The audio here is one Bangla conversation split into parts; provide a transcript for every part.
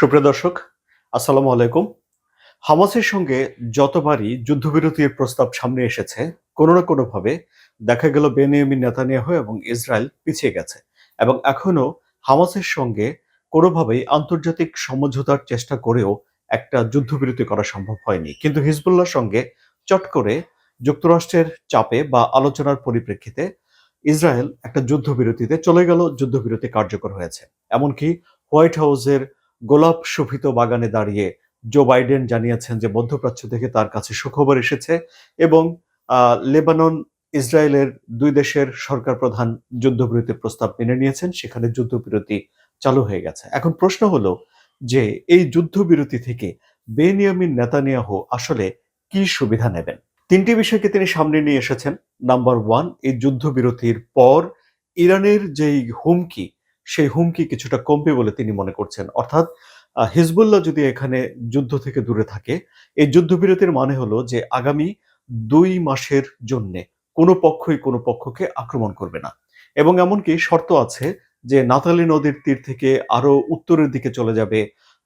সুপ্রিয় দর্শক, আসসালামু আলাইকুম। হামাসের সঙ্গে যতবারই যুদ্ধবিরতির প্রস্তাব সামনে এসেছে, কোনো না কোনোভাবে দেখা গেল বেনিয়ামিন নেতানিয়াহু এবং ইসরায়েল পিছিয়ে গেছে এবং এখনও হামাসের সঙ্গে কোনোভাবেই আন্তর্জাতিক সমঝোতার চেষ্টা করেও একটা যুদ্ধবিরতি করা সম্ভব হয়নি। কিন্তু হিজবুল্লাহর সঙ্গে চট করে যুক্তরাষ্ট্রের চাপে বা আলোচনার পরিপ্রেক্ষিতে ইসরায়েল একটা যুদ্ধবিরতিতে চলে গেল, যুদ্ধবিরতি কার্যকর হয়েছে। এমনকি হোয়াইট হাউসের গোলাপ শোভিত বাগানে দাঁড়িয়ে জো বাইডেন জানিয়েছেন যে মধ্যপ্রাচ্য থেকে তার কাছে সুখবর এসেছে এবং লেবানন, ইসরায়েলের দুই দেশের সরকার প্রধান যুদ্ধবিরতির প্রস্তাব মেনে নিয়েছেন, সেখানে যুদ্ধবিরতি চালু হয়ে গেছে। এখন প্রশ্ন হলো যে এই যুদ্ধবিরতি থেকে বেনিয়ামিন নেতানিয়াহু আসলে কি সুবিধা নেবেন? তিনটি বিষয়কে তিনি সামনে নিয়ে এসেছেন। নাম্বার ওয়ান, এই যুদ্ধবিরতির পর ইরানের যেই হুমকি সেই হুমকি কিছুটা কমবে বলে তিনি মনে করছেন। অর্থাৎ হিজবুল্লাহ যদি এখানে যুদ্ধ থেকে দূরে থাকে, এই যুদ্ধবিরতির মানে হলো যে আগামী দুই মাসের জন্য কোনো পক্ষই কোনো পক্ষকে আক্রমণ করবে না। এবং এমনকি শর্ত আছে যে নাতালি নদীর তীর থেকে আরও উত্তরের দিকে চলে যাবে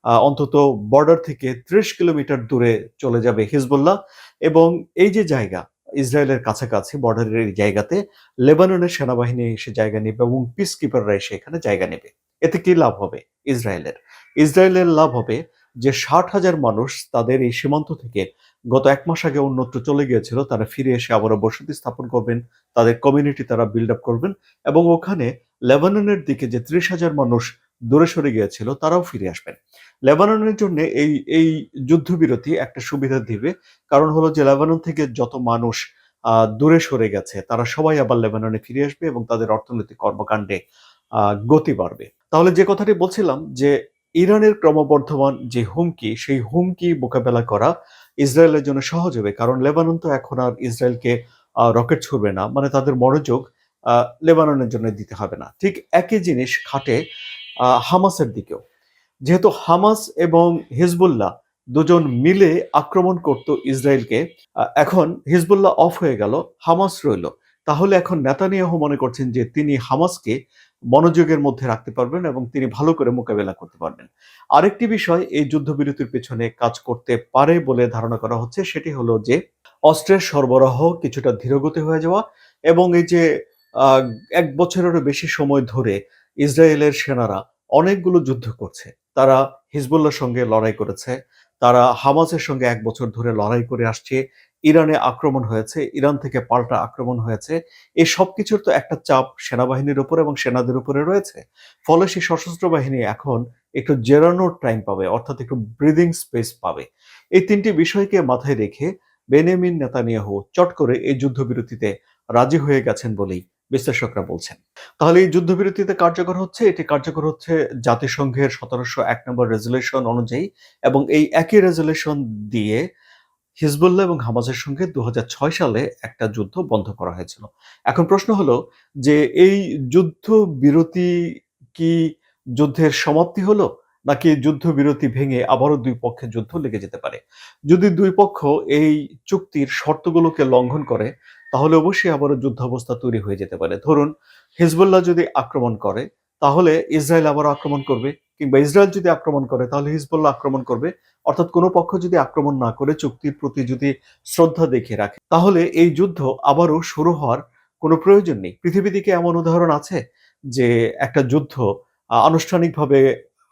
অন্তত বর্ডার থেকে ত্রিশ কিলোমিটার দূরে চলে যাবে হিজবুল্লাহ। এবং এই যে জায়গা ইসরায়েলের কাছাকাছি বর্ডারের এই জায়গাতে লেবাননের সেনাবাহিনী এসে জায়গা নেবে এবং পিস কিপাররা এসে এখানে জায়গা নেবে। এতে কি লাভ হবে? ইসরায়েলের। ইসরায়েলের লাভ হবে যে ষাট হাজার মানুষ তাদের এই সীমান্ত থেকে গত এক মাস আগে অন্যত্র চলে গিয়েছিল, তারা ফিরে এসে আবারও বসতি স্থাপন করবেন, তাদের কমিউনিটি তারা বিল্ড আপ করবেন এবং ওখানে লেবাননের দিকে যে ত্রিশ হাজার মানুষ দূরে সরে গিয়েছিল, তারাও ফিরে আসবেন লেবাননের জন্য এই এই যুদ্ধবিরতি একটা সুবিধা দিবে, কারণ হলো যে লেবানন থেকে যত মানুষ দূরে সরে গেছে, তারা সবাই আবার লেবাননে ফিরে আসবে এবং তাদের অর্থনৈতিক কর্মকাণ্ডে গতি বাড়বে। তাহলে যে কথাটি বলছিলাম যে ইরানের ক্রমবর্ধমান যে হুমকি, সেই হুমকি মোকাবেলা করা ইসরায়েলের জন্য সহজ হবে, কারণ লেবানন তো এখন আর ইসরায়েলকে রকেট ছুড়বে না মানে তাদের মনোযোগ লেবাননের জন্য দিতে হবে না। ঠিক একই জিনিস খাটে হামাসের দিকেও। যেহেতু হামাস এবং হিজবুল্লাহ দুজন মিলে আক্রমণ করত ইসরায়েলকে এখন হিজবুল্লাহ অফ হয়ে গেল, হামাস রইল। তাহলে এখন নেতানিয়াহু মনে করছেন যে তিনি হামাসকে মনোযোগের মধ্যে রাখতে পারবেন এবং তিনি ভালো করে মোকাবেলা করতে পারবেন। আরেকটি বিষয় এই যুদ্ধবিরতির পেছনে কাজ করতে পারে বলে ধারণা করা হচ্ছে, সেটি হলো যে অস্ত্রের সরবরাহ কিছুটা ধীরগতি হয়ে যাওয়া এবং এই যে এক বছরেরও বেশি সময় ধরে ইসরায়েলের সেনারা অনেকগুলো যুদ্ধ করছে। তারা হিজবুল্লাহর সঙ্গে লড়াই করেছে। তারা হামাসের সঙ্গে এক বছর ধরে লড়াই করে আসছে। ইরানে আক্রমণ হয়েছে, ইরান থেকে পাল্টা আক্রমণ হয়েছে। এই সব কিছুর তো একটা চাপ সেনাবাহিনীর উপর এবং সেনাদের উপরে রয়েছে। ফলে সেই সশস্ত্র বাহিনী এখন একটু জেরানোর টাইম পাবে, অর্থাৎ একটু ব্রিদিং স্পেস পাবে। এই তিনটি বিষয়কে মাথায় রেখে বেনেমিন নেতানিয়াহু চট করে এই যুদ্ধবিরতিতে রাজি হয়ে গেছেন বলেই বিশ্লেষকরা বলছেন। তাহলে এই যুদ্ধবিরতিতে কার্যকর হচ্ছে? এটি কার্যকর হচ্ছে জাতিসংঘের সতেরোশো এক নম্বর রেজুলেশন অনুযায়ী এবং এই একই রেজুলেশন দিয়ে হিজবুল্লাহ এবং হামাজের সঙ্গে দুহাজার ছয় সালে একটা যুদ্ধ বন্ধ করা হয়েছিল। এখন প্রশ্ন হলো যে এই যুদ্ধ বিরতি কি যুদ্ধের সমাপ্তি হলো নাকি যুদ্ধ বিরতি ভেঙে আবারও দুই পক্ষে যুদ্ধ লেগে যেতে পারে? যদি দুই পক্ষ এই চুক্তির শর্তগুলোকে লঙ্ঘন করে তাহলে অবশ্যই আবারও যুদ্ধাবস্থা তৈরি হয়ে যেতে পারে। ধরুন, হিজবুল্লাহ যদি আক্রমণ করে, তাহলে ইসরায়েল আবারও আক্রমণ করবে, কিংবা ইসরায়েল যদি আক্রমণ করে, তাহলে হিজবুল্লাহ আক্রমণ করবে। অর্থাৎ কোনো পক্ষ যদি আক্রমণ না করে, চুক্তির প্রতি যদি শ্রদ্ধা দেখিয়ে রাখে, তাহলে এই যুদ্ধ আবারও শুরু হওয়ার কোনো প্রয়োজন নেই। পৃথিবী থেকে এমন উদাহরণ আছে যে একটা যুদ্ধ আনুষ্ঠানিকভাবে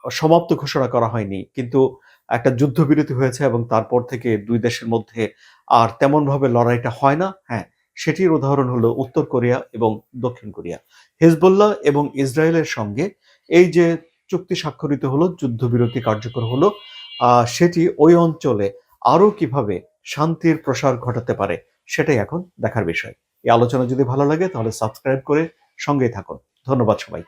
সমাপ্ত ঘোষণা করা হয়নি, কিন্তু একটা যুদ্ধবিরতি হয়েছে এবং তারপর থেকে দুই দেশের মধ্যে আর তেমন ভাবে লড়াইটা হয় না? হ্যাঁ সেটির উদাহরণ হলো উত্তর কোরিয়া এবং দক্ষিণ কোরিয়া। হেজবুল্লাহ এবং ইসরায়েলের সঙ্গে এই যে চুক্তি স্বাক্ষরিত হলো, যুদ্ধবিরতি কার্যকর হলো সেটি ওই অঞ্চলে আরও কীভাবে শান্তির প্রসার ঘটাতে পারে সেটাই এখন দেখার বিষয়। এই আলোচনা যদি ভালো লাগে তাহলে সাবস্ক্রাইব করে সঙ্গেই থাকুন। ধন্যবাদ সবাইকে।